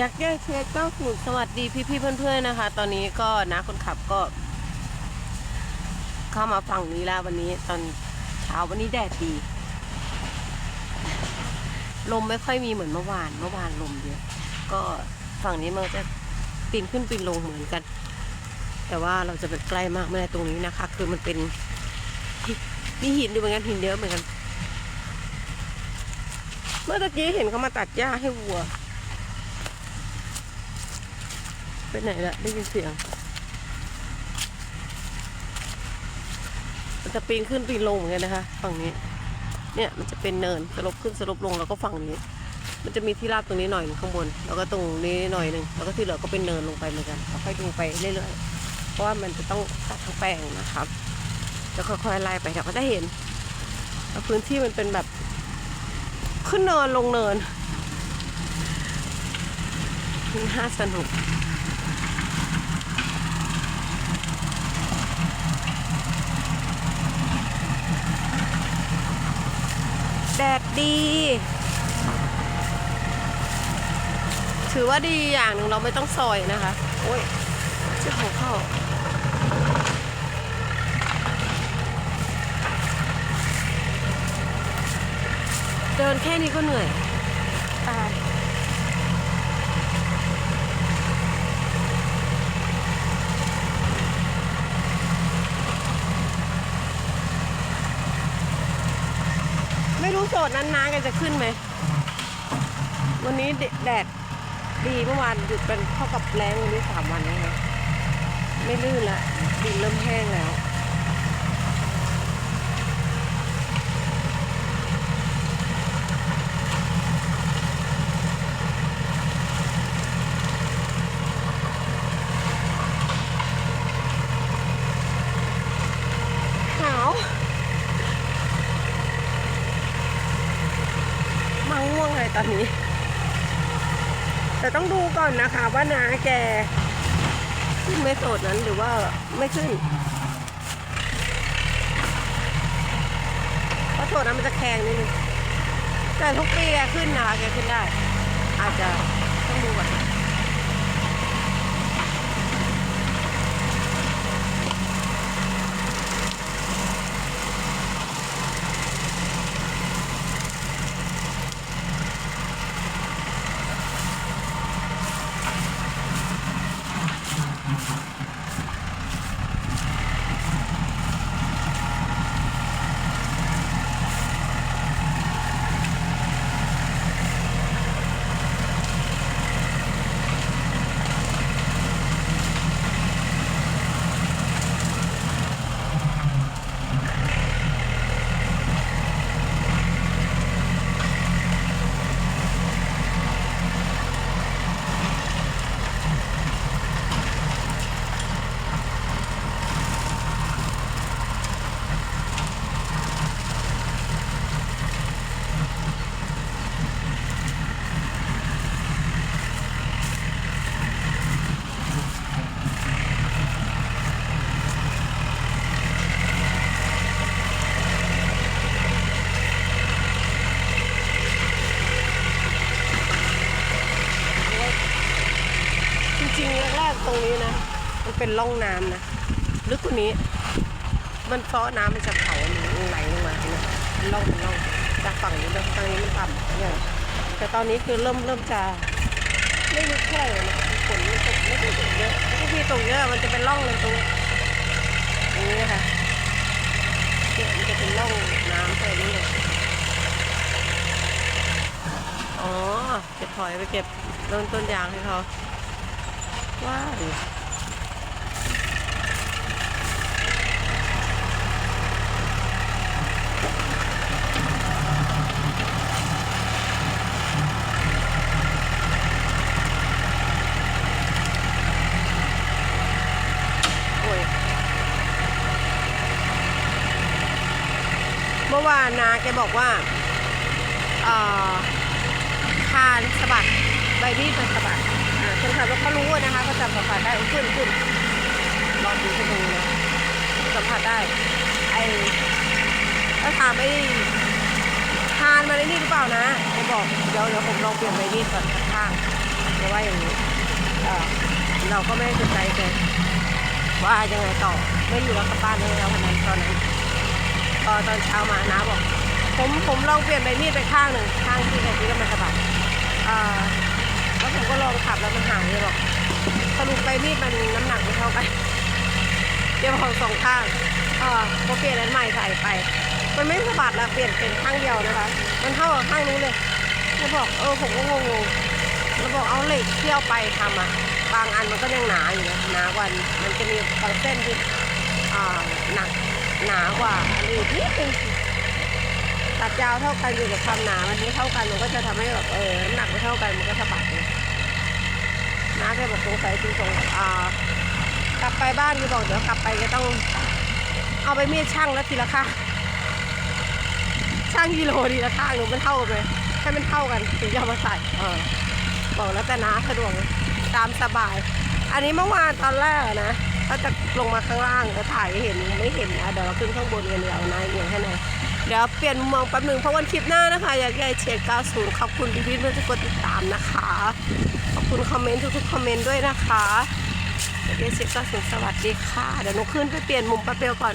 ยักษ์แย่เชฟเก้าสูตรสวัสดีพี่ๆเพื่อนๆนะคะ ตอนนี้ก็นะคนขับก็ เข้ามาฝั่งนี้แล้ววันนี้ ตอนเช้าวันนี้แดดดี ลมไม่ค่อยมีเหมือนเมื่อวาน เมื่อวานลมเยอะก็ฝั่งนี้มันจะปีนขึ้นปีนลงเหมือนกัน แต่ว่าเราจะไปใกล้มากไม่ได้ตรงนี้นะคะ คือมันเป็นมีหินอยู่เหมือนกันหินเยอะเหมือนกัน เมื่อตะกี้เห็นเขามาตัดหญ้าให้วัว ไปไหนละได้ยินเสียงมันจะปีนขึ้นปีนลงเหมือนกันนะคะ ฝั่งนี้ เนี่ยมันจะเป็นเนินสลบขึ้นสลบลงแล้วก็ฝั่งนี้ มันจะมีที่ราบตรงนี้หน่อยนึงข้างบน แล้วก็ตรงนี้หน่อยหนึ่งแล้วก็ที่เหลือก็เป็นเนินลงไปเหมือนกันเราค่อยๆดูไปเรื่อยๆเพราะว่ามันจะต้องตัดทั้งแปลงนะครับแล้วค่อยๆไล่ไปเดี๋ยวก็จะเห็นว่าพื้นที่มันเป็นแบบขึ้นเนินลงเนินน่าสนุก ดดดี ถือว่าดีอย่างหนึ่งเราไม่ต้องซอยนะคะ โอ้ยเจ้าของเข้าเดินแค่นี้ก็เหนื่อย ตาย ไม่รู้โสดนั้นน้ากันจะขึ้นไหม วันนี้แดดดีเมื่อวานหยุดเป็นเท่ากับแรงวันนี้สามวันนะคะไม่ลื่นละดินเริ่มแห้งแล้ว หนาวมาง่วง เลยตอนนี้ แต่ต้องดูก่อนนะคะว่านาแกขึ้นไม่โสดนั้นหรือว่าไม่ขึ้นเพราะโสดนั้นมันจะแข็งนิดนึงแต่ทุกปีแกขึ้นนะคะแกขึ้นได้ อาจจะต้องดูก่อน จริงๆแรกๆตรงนี้นะ มันเป็นร่องน้ำนะลึกกว่านี้ มันเพราะน้ำมันจะเขาหนีไหลลงมาเนี่ยเป็นร่องร่องจากฝั่งนี้ไปฝั่งนี้มันต่ำเนี่ยแต่ตอนนี้คือเริ่มเริ่มจะไม่ลึกเท่าไหร่นะฝนมันตกไม่ได้ตกเยอะทุกทีตกเยอะมันจะเป็นร่องเลยตรงนี้อย่างนี้ค่ะเนี่ยมันจะเป็นร่องน้ำไปนี่เลยอ๋อเก็บถอยไปเก็บต้นต้นยางให้เขา ว้าวเมื่อวานนาแกบอกว่าเออคานสะบัดใบมีดมันสะบัดอ่าคนขับรถเขารู้ จับสัมผัสได้ขึ้นขึ้นลองดูที่ตรงนี้นะสัมผัสได้ ไอ้ถ้าถามไอ้ทานมาในนี่หรือเปล่านะไอ้บอกเดี๋ยวเดี๋ยวผมลองเปลี่ยนไปนี่ก่อนข้างเพราะว่าอย่างนี้เออเราก็ไม่ได้สนใจเลยว่ายังไงต่อไม่อยู่แล้วกลับบ้านเลยแล้ววันนั้นตอนนั้นพอตอนเช้ามานะบอก ผมผมลองเปลี่ยนใบมีดไปข้างหนึ่งข้างที่แกคิดว่ามันสะบัดอ่าแล้วผมก็ลองขับแล้วมันหายเลยบอก สรุปใบมีดมันน้ำหนักไม่เท่ากันเดี๋ยวของสองข้างอ่าพอเปลี่ยนอันใหม่ใส่ไป มันไม่สะบัดล้วเปลี่ยนเป็นข้างเดียวนะคะ มันเท่ากับข้างนู้นเลยแล้วบอกเออผมก็งงๆแล้วบอกเอาเหล็กเที่ยวไปทำอะ บางอันมันก็ยังหนาอยู่นะหนากว่ามันจะมีบางเส้นที่อ่าหนักหนากว่าอันอื่นนิดนึงตัดยาวเท่ากันอยู่กับความหนา มันไม่เท่ากันมันก็จะทำให้แบบเออน้ำหนักไม่เท่ากันมันก็สะบัดเลย น้าแกบอกสงสัยคือสงอ่ากลับไปบ้านแกบอกเดี๋ยวกลับไปแกต้อง เอาไปมีดช่างแล้วทีละข้างช่างกิโลทีละข้างหนูมันเท่ากันเลยให้มันเท่ากันถึงจะมาใส่เออบอกแล้วแต่น้าสะดวกตามสบาย อันนี้เมื่อวานตอนแรกนะถ้าจะลงมาข้างล่างจะถ่ายเห็นไม่เห็นนะเดี๋ยวเราขึ้นข้างบนกันเดี๋ยวนะเอียงให้หน่อยเดี๋ยวเปลี่ยนมุมมองแป๊บหนึ่งเพราะวันคลิปหน้านะคะ อยากให้เชียร์90ขอบคุณพี่ๆที่กดติดตามนะคะ ขอบคุณคอมเมนต์ทุกๆคอมเมนต์ด้วยนะคะอยากให้เชียร์90สวัสดีค่ะ เดี๋ยวหนูขึ้นไปเปลี่ยนมุมปลาเปียวก่อน